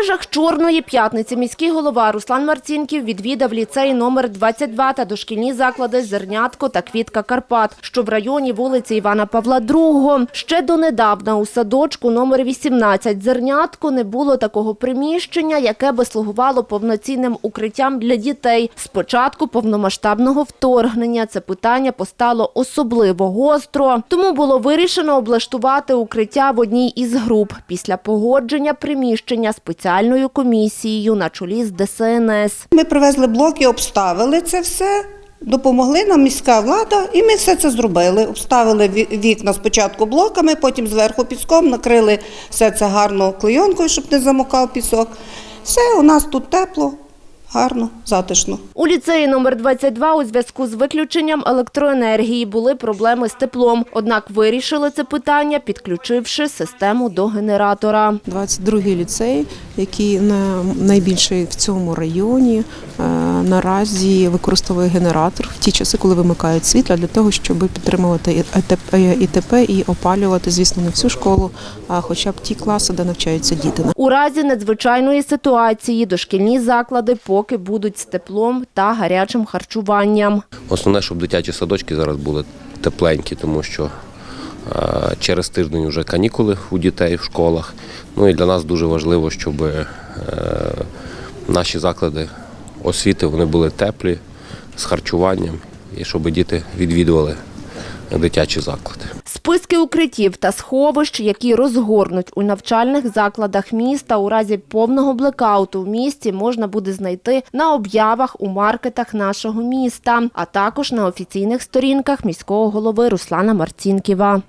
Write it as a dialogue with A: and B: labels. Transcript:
A: межах Чорної п'ятниці міський голова Руслан Марцінків відвідав ліцей номер 22 та дошкільні заклади Зернятко та Квітка Карпат, що в районі вулиці Івана Павла II. Ще донедавна у садочку номер 18 Зернятко не було такого приміщення, яке би слугувало повноцінним укриттям для дітей. Спочатку повномасштабного вторгнення це питання постало особливо гостро, тому було вирішено облаштувати укриття в одній із груп після погодження приміщення спеціальною комісією на чолі з ДСНС.
B: Ми привезли блоки, обставили це все. Допомогли нам міська влада, і ми все це зробили. Обставили вікна спочатку блоками, потім зверху піском, накрили все це гарно клейонкою, щоб не замокав пісок. Все, у нас тут тепло, гарно, затишно.
A: У ліцеї номер 22 у зв'язку з виключенням електроенергії були проблеми з теплом. Однак вирішили це питання, підключивши систему до генератора.
C: 22-й ліцей, який на- найбільший в цьому районі, е, наразі використовує генератор в ті часи, коли вимикають світла, для того, щоб підтримувати і АТП, і опалювати, звісно, не всю школу, а хоча б ті класи, де навчаються діти.
A: У разі надзвичайної ситуації дошкільні заклади поки будуть з теплом та гарячим харчуванням.
D: Основне, щоб дитячі садочки зараз були тепленькі, тому що е, через тиждень вже канікули у дітей в школах. Ну і для нас дуже важливо, щоб е, наші заклади освіти вони були теплі з харчуванням і щоб діти відвідували дитячі заклади.
A: Списки укриттів та сховищ, які розгорнуть у навчальних закладах міста у разі повного блекауту в місті, можна буде знайти на об'явах у маркетах нашого міста, а також на офіційних сторінках міського голови Руслана Марцінківа.